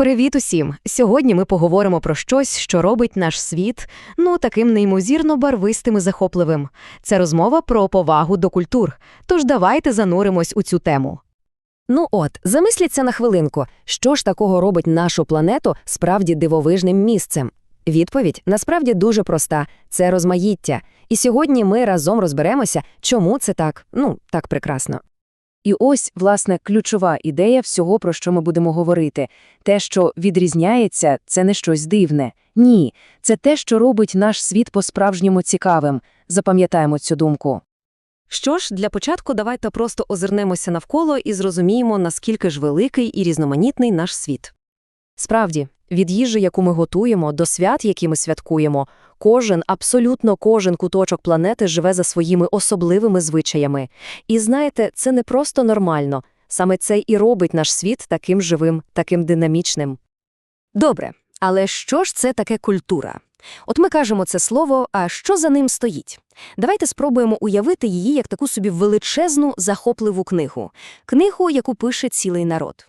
Привіт усім! Сьогодні ми поговоримо про щось, що робить наш світ ну таким неймовірно барвистим і захопливим. Це розмова про повагу до культур. Тож давайте зануримось у цю тему. Ну от, замисліться на хвилинку, що ж такого робить нашу планету справді дивовижним місцем? Відповідь насправді дуже проста це розмаїття. І сьогодні ми разом розберемося, чому це так, ну, так прекрасно. І ось, власне, ключова ідея всього, про що ми будемо говорити. Те, що відрізняється, це не щось дивне. Ні, це те, що робить наш світ по-справжньому цікавим. Запам'ятаємо цю думку. Що ж, для початку давайте просто озирнемося навколо і зрозуміємо, наскільки ж великий і різноманітний наш світ. Справді, від їжі, яку ми готуємо, до свят, які ми святкуємо, кожен, абсолютно кожен куточок планети живе за своїми особливими звичаями. І знаєте, це не просто нормально. Саме це і робить наш світ таким живим, таким динамічним. Добре, але що ж це таке культура? От ми кажемо це слово, а що за ним стоїть? Давайте спробуємо уявити її як таку собі величезну, захопливу книгу. Книгу, яку пише цілий народ.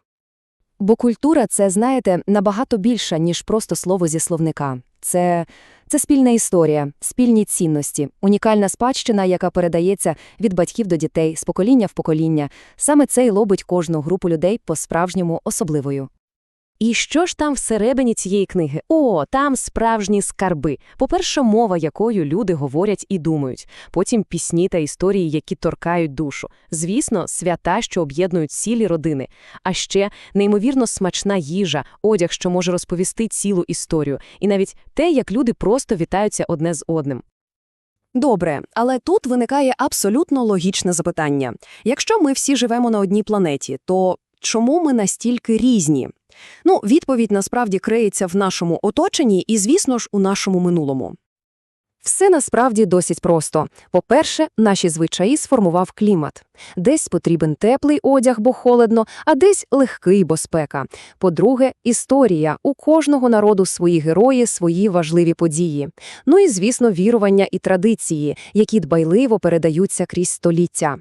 Бо культура це, знаєте, набагато більша, ніж просто слово зі словника. Це, це спільна історія, спільні цінності, унікальна спадщина, яка передається від батьків до дітей, з покоління в покоління. Саме це й лобить кожну групу людей по-справжньому особливою. І що ж там всередині цієї книги? О, там справжні скарби. По-перше, мова, якою люди говорять і думають. Потім пісні та історії, які торкають душу. Звісно, свята, що об'єднують цілі родини. А ще неймовірно смачна їжа, одяг, що може розповісти цілу історію. І навіть те, як люди просто вітаються одне з одним. Добре, але тут виникає абсолютно логічне запитання. Якщо ми всі живемо на одній планеті, то чому ми настільки різні? Ну, відповідь насправді криється в нашому оточенні і, звісно ж, у нашому минулому. Все насправді досить просто. По-перше, наші звичаї сформував клімат. Десь потрібен теплий одяг, бо холодно, а десь легкий, бо спека. По-друге, історія. У кожного народу свої герої, свої важливі події. Ну і, звісно, вірування і традиції, які дбайливо передаються крізь століття.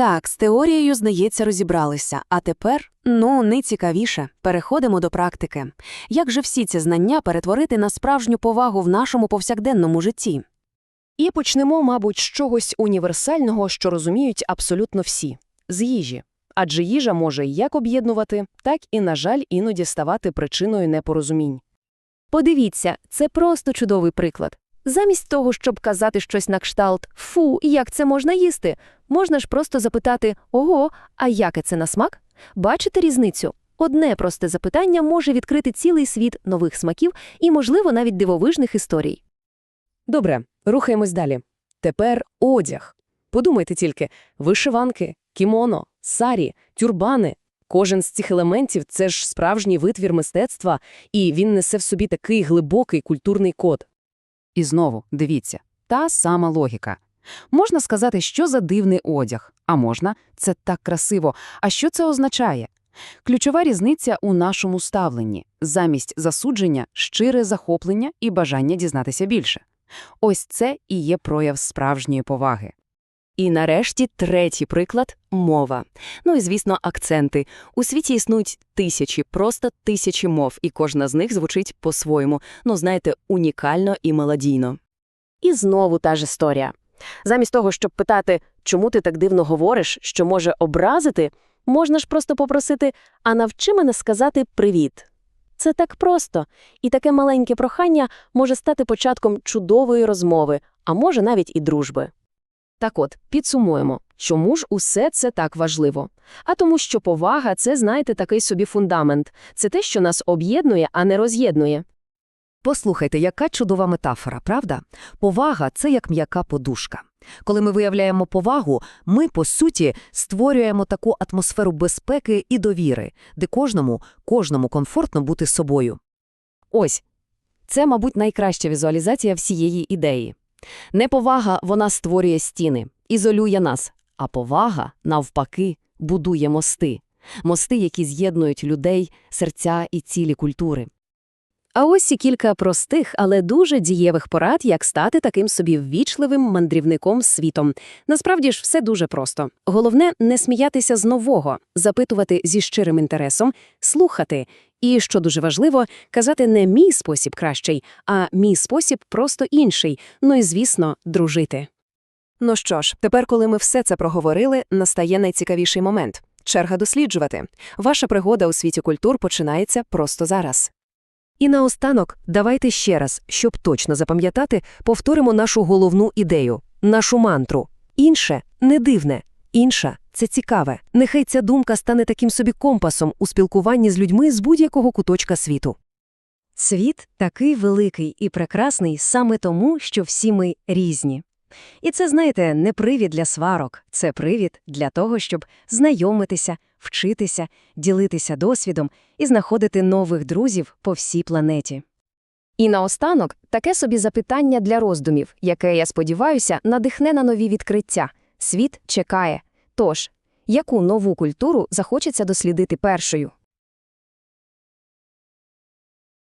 Так, з теорією, здається, розібралися. А тепер, ну, найцікавіше, переходимо до практики. Як же всі ці знання перетворити на справжню повагу в нашому повсякденному житті? І почнемо, мабуть, з чогось універсального, що розуміють абсолютно всі – з їжі. Адже їжа може як об'єднувати, так і, на жаль, іноді ставати причиною непорозумінь. Подивіться, це просто чудовий приклад. Замість того, щоб казати щось на кшталт «фу, як це можна їсти», можна ж просто запитати «ого, а яке це на смак?» Бачите різницю? Одне просте запитання може відкрити цілий світ нових смаків і, можливо, навіть дивовижних історій. Добре, рухаємось далі. Тепер одяг. Подумайте тільки вишиванки, кімоно, сарі, тюрбани. Кожен з цих елементів це ж справжній витвір мистецтва, і він несе в собі такий глибокий культурний код. І знову, дивіться, та сама логіка. Можна сказати, що за дивний одяг, а можна це так красиво. А що це означає? Ключова різниця у нашому ставленні замість засудження, щире захоплення і бажання дізнатися більше. Ось це і є прояв справжньої поваги. І нарешті третій приклад – мова. Ну і, звісно, акценти. У світі існують тисячі, просто тисячі мов, і кожна з них звучить по-своєму, ну, знаєте, унікально і мелодійно. І знову та ж історія. Замість того, щоб питати, чому ти так дивно говориш, що може образити, можна ж просто попросити, а навчи мене сказати «привіт». Це так просто, і таке маленьке прохання може стати початком чудової розмови, а може навіть і дружби. Так от, підсумуємо, чому ж усе це так важливо? А тому, що повага – це, знаєте, такий собі фундамент. Це те, що нас об'єднує, а не роз'єднує. Послухайте, яка чудова метафора, правда? Повага це як м'яка подушка. Коли ми виявляємо повагу, ми, по суті, створюємо таку атмосферу безпеки і довіри, де кожному, кожному комфортно бути собою. Ось. Це, мабуть, найкраща візуалізація всієї ідеї. Неповага вона створює стіни, ізолює нас, а повага, навпаки, будує мости. Мости, які з'єднують людей, серця і цілі культури. А ось і кілька простих, але дуже дієвих порад, як стати таким собі ввічливим мандрівником світом. Насправді ж все дуже просто. Головне не сміятися з нового, запитувати зі щирим інтересом, слухати. І, що дуже важливо, казати не мій спосіб кращий, а мій спосіб просто інший. Ну і, звісно, дружити. Ну що ж, тепер, коли ми все це проговорили, настає найцікавіший момент – черга досліджувати. Ваша пригода у світі культур починається просто зараз. І наостанок, давайте ще раз, щоб точно запам'ятати, повторимо нашу головну ідею, нашу мантру. Інше – не дивне, інша – це цікаве. Нехай ця думка стане таким собі компасом у спілкуванні з людьми з будь-якого куточка світу. Світ такий великий і прекрасний саме тому, що всі ми різні. І це, знаєте, не привід для сварок, це привід для того, щоб знайомитися, вчитися, ділитися досвідом і знаходити нових друзів по всій планеті. І наостанок таке собі запитання для роздумів, яке, я сподіваюся, надихне на нові відкриття. Світ чекає. Тож, яку нову культуру захочеться дослідити першою?